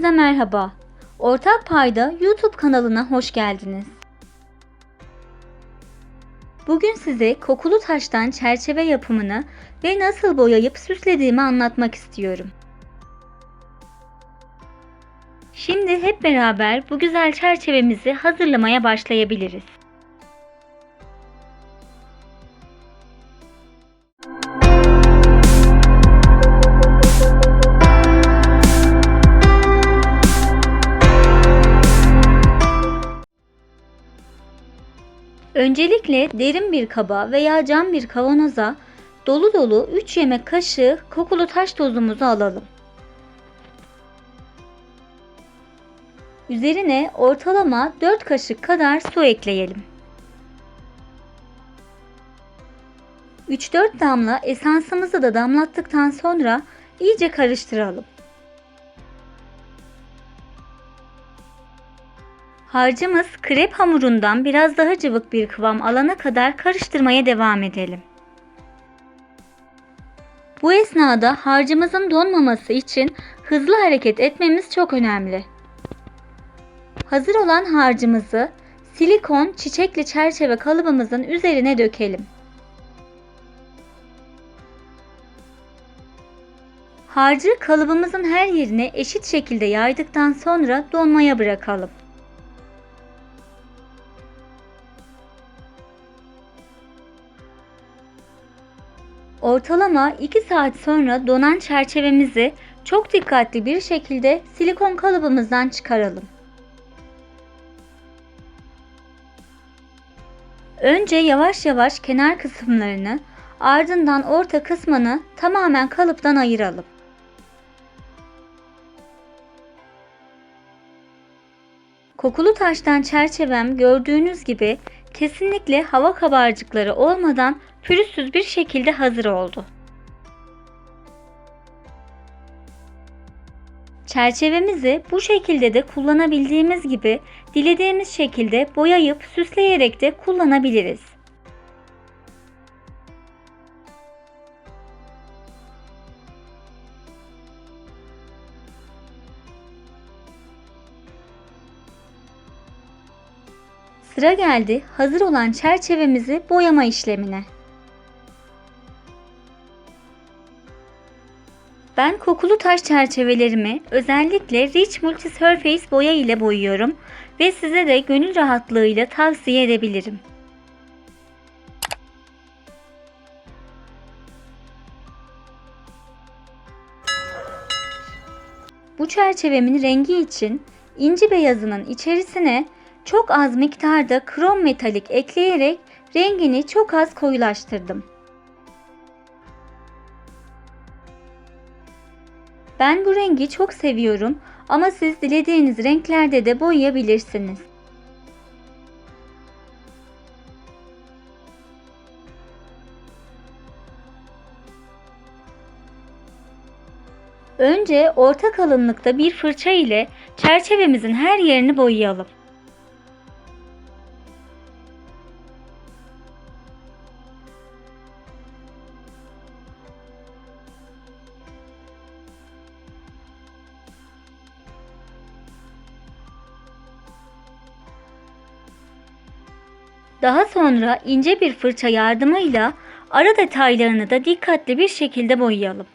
Hepinize merhaba. Ortak Payda YouTube kanalına hoş geldiniz. Bugün size kokulu taştan çerçeve yapımını ve nasıl boyayıp süslediğimi anlatmak istiyorum. Şimdi hep beraber bu güzel çerçevemizi hazırlamaya başlayabiliriz. Öncelikle derin bir kaba veya cam bir kavanoza dolu dolu 3 yemek kaşığı kokulu taş tozumuzu alalım. Üzerine ortalama 4 kaşık kadar su ekleyelim. 3-4 damla esansımızı da damlattıktan sonra iyice karıştıralım. Harcımız krep hamurundan biraz daha cıvık bir kıvam alana kadar karıştırmaya devam edelim. Bu esnada harcımızın donmaması için hızlı hareket etmemiz çok önemli. Hazır olan harcımızı silikon çiçekli çerçeve kalıbımızın üzerine dökelim. Harcı kalıbımızın her yerine eşit şekilde yaydıktan sonra donmaya bırakalım. Ortalama 2 saat sonra donan çerçevemizi çok dikkatli bir şekilde silikon kalıbımızdan çıkaralım. Önce yavaş yavaş kenar kısımlarını, ardından orta kısmını tamamen kalıptan ayıralım. Kokulu taştan çerçevem gördüğünüz gibi kesinlikle hava kabarcıkları olmadan pürüzsüz bir şekilde hazır oldu. Çerçevemizi bu şekilde de kullanabildiğimiz gibi dilediğimiz şekilde boyayıp süsleyerek de kullanabiliriz. Sıra geldi hazır olan çerçevemizi boyama işlemine. Ben kokulu taş çerçevelerimi özellikle Rich Multi Surface boya ile boyuyorum ve size de gönül rahatlığıyla tavsiye edebilirim. Bu çerçevemin rengi için inci beyazının içerisine çok az miktarda krom metalik ekleyerek rengini çok az koyulaştırdım. Ben bu rengi çok seviyorum ama siz dilediğiniz renklerde de boyayabilirsiniz. Önce orta kalınlıkta bir fırça ile çerçevemizin her yerini boyayalım. Daha sonra ince bir fırça yardımıyla ara detaylarını da dikkatli bir şekilde boyayalım.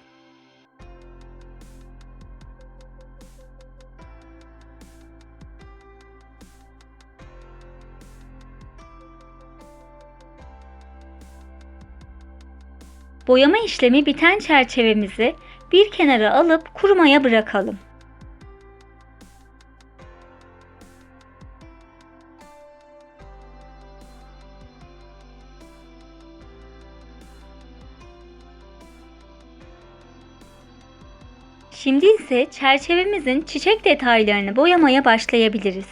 Boyama işlemi biten çerçevemizi bir kenara alıp kurumaya bırakalım. İse çerçevemizin çiçek detaylarını boyamaya başlayabiliriz.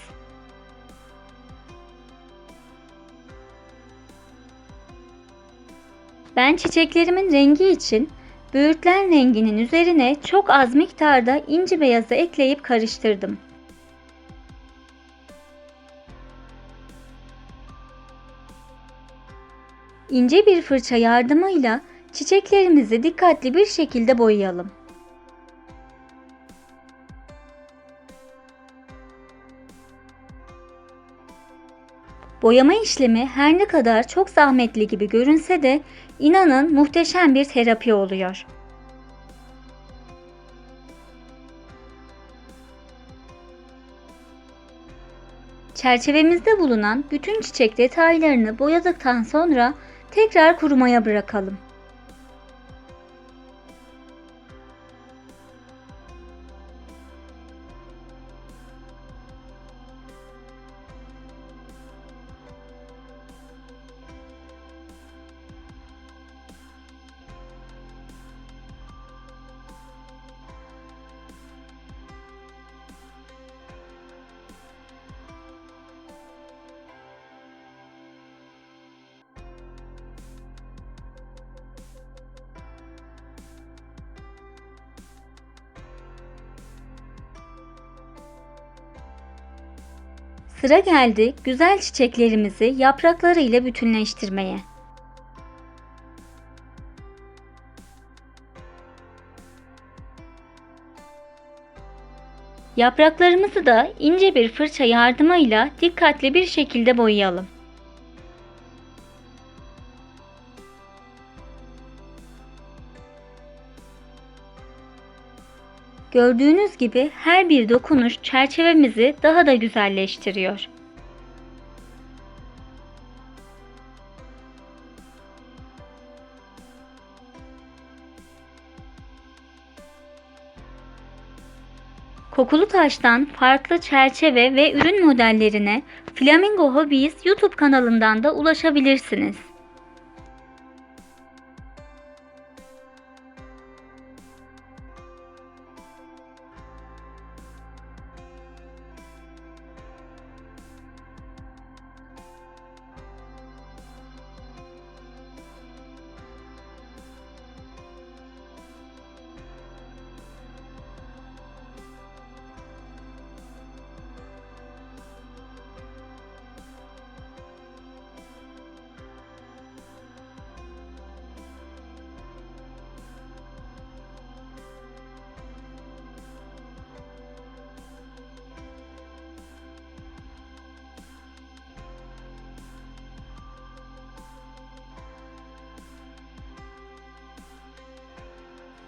Ben çiçeklerimin rengi için böğürtlen renginin üzerine çok az miktarda inci beyazı ekleyip karıştırdım. İnce bir fırça yardımıyla çiçeklerimizi dikkatli bir şekilde boyayalım. Boyama işlemi her ne kadar çok zahmetli gibi görünse de inanın muhteşem bir terapi oluyor. Çerçevemizde bulunan bütün çiçek detaylarını boyadıktan sonra tekrar kurumaya bırakalım. Sıra geldi güzel çiçeklerimizi yapraklarıyla bütünleştirmeye. Yapraklarımızı da ince bir fırça yardımıyla dikkatli bir şekilde boyayalım. Gördüğünüz gibi her bir dokunuş çerçevemizi daha da güzelleştiriyor. Kokulu Taş'tan farklı çerçeve ve ürün modellerine Flamingo Hobbies YouTube kanalından da ulaşabilirsiniz.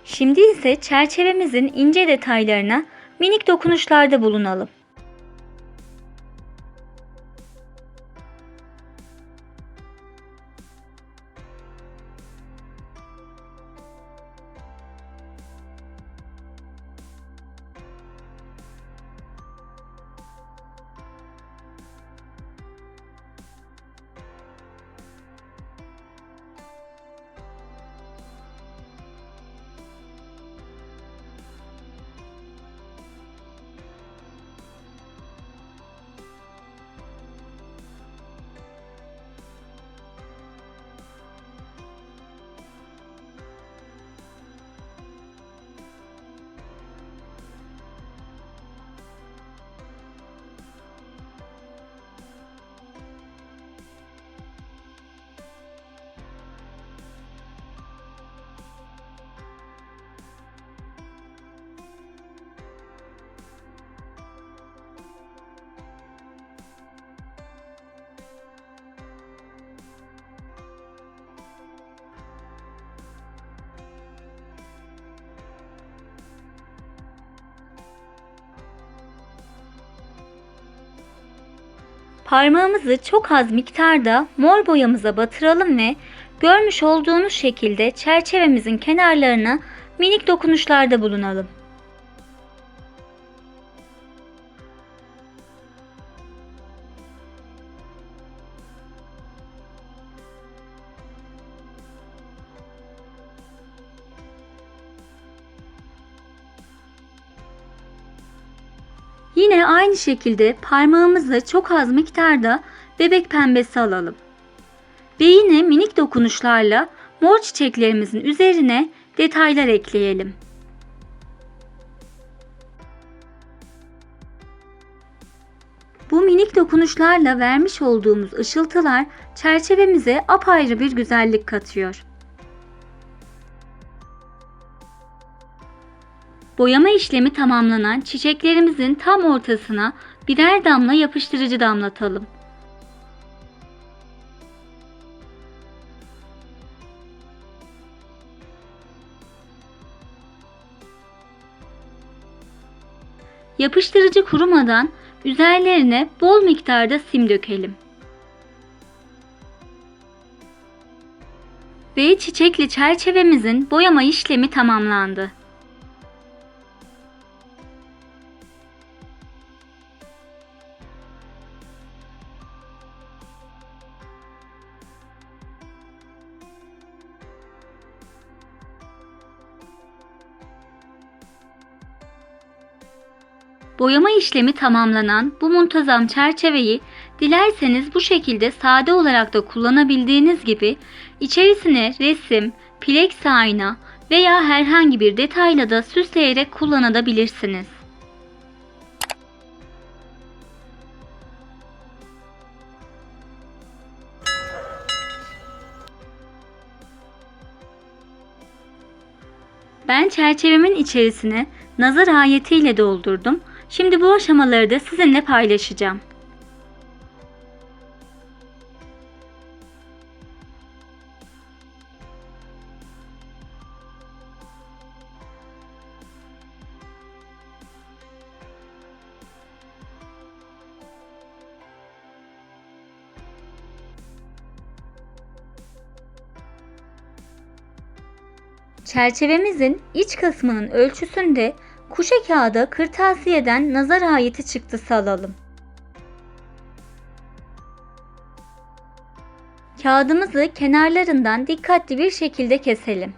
Şimdi ise çerçevemizin ince detaylarına minik dokunuşlarda bulunalım. Parmağımızı çok az miktarda mor boyamıza batıralım ve görmüş olduğunuz şekilde çerçevemizin kenarlarına minik dokunuşlarda bulunalım. Şekilde parmağımızı çok az miktarda bebek pembesi alalım. Ve yine minik dokunuşlarla mor çiçeklerimizin üzerine detaylar ekleyelim. Bu minik dokunuşlarla vermiş olduğumuz ışıltılar çerçevemize apayrı bir güzellik katıyor. Boyama işlemi tamamlanan çiçeklerimizin tam ortasına birer damla yapıştırıcı damlatalım. Yapıştırıcı kurumadan üzerlerine bol miktarda sim dökelim. Ve çiçekli çerçevemizin boyama işlemi tamamlandı. Boyama işlemi tamamlanan bu muntazam çerçeveyi dilerseniz bu şekilde sade olarak da kullanabildiğiniz gibi içerisine resim, pleks ayna veya herhangi bir detayla da süsleyerek kullanabilirsiniz. Ben çerçevemin içerisine nazar ayetiyle doldurdum. Şimdi bu aşamaları da sizinle paylaşacağım. Çerçevemizin iç kısmının ölçüsünde kuşa kağıda kırtasiyeden nazar ayeti çıktısı alalım. Kağıdımızı kenarlarından dikkatli bir şekilde keselim.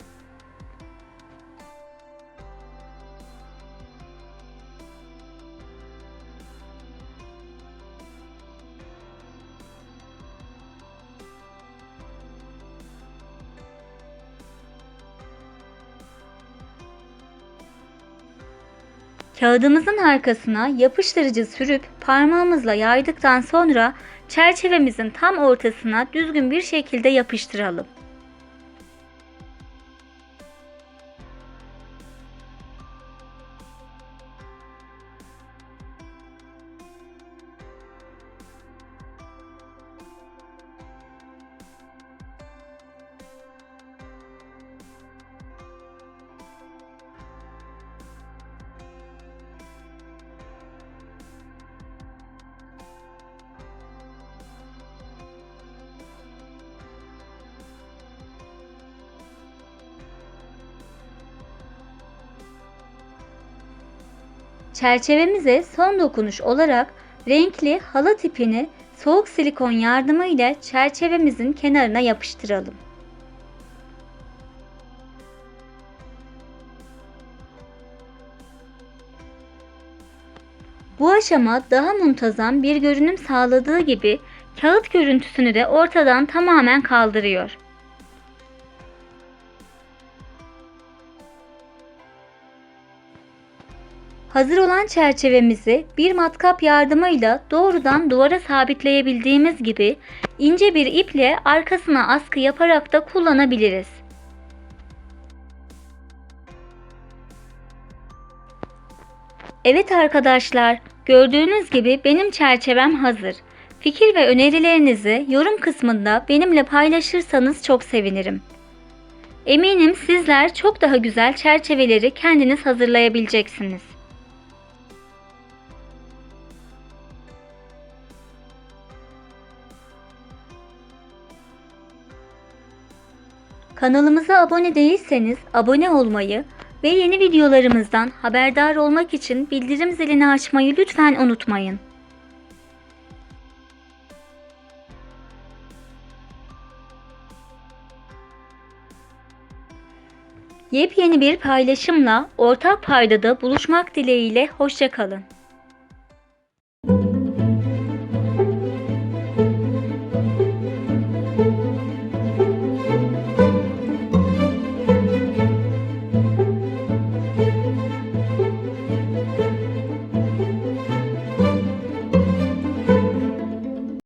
Kağıdımızın arkasına yapıştırıcı sürüp parmağımızla yaydıktan sonra çerçevemizin tam ortasına düzgün bir şekilde yapıştıralım. Çerçevemize son dokunuş olarak renkli halı tipini soğuk silikon yardımıyla çerçevemizin kenarına yapıştıralım. Bu aşama daha muntazam bir görünüm sağladığı gibi kağıt görüntüsünü de ortadan tamamen kaldırıyor. Hazır olan çerçevemizi bir matkap yardımıyla doğrudan duvara sabitleyebildiğimiz gibi ince bir iple arkasına askı yaparak da kullanabiliriz. Evet arkadaşlar, gördüğünüz gibi benim çerçevem hazır. Fikir ve önerilerinizi yorum kısmında benimle paylaşırsanız çok sevinirim. Eminim sizler çok daha güzel çerçeveleri kendiniz hazırlayabileceksiniz. Kanalımıza abone değilseniz abone olmayı ve yeni videolarımızdan haberdar olmak için bildirim zilini açmayı lütfen unutmayın. Yepyeni bir paylaşımla ortak paydada buluşmak dileğiyle hoşçakalın.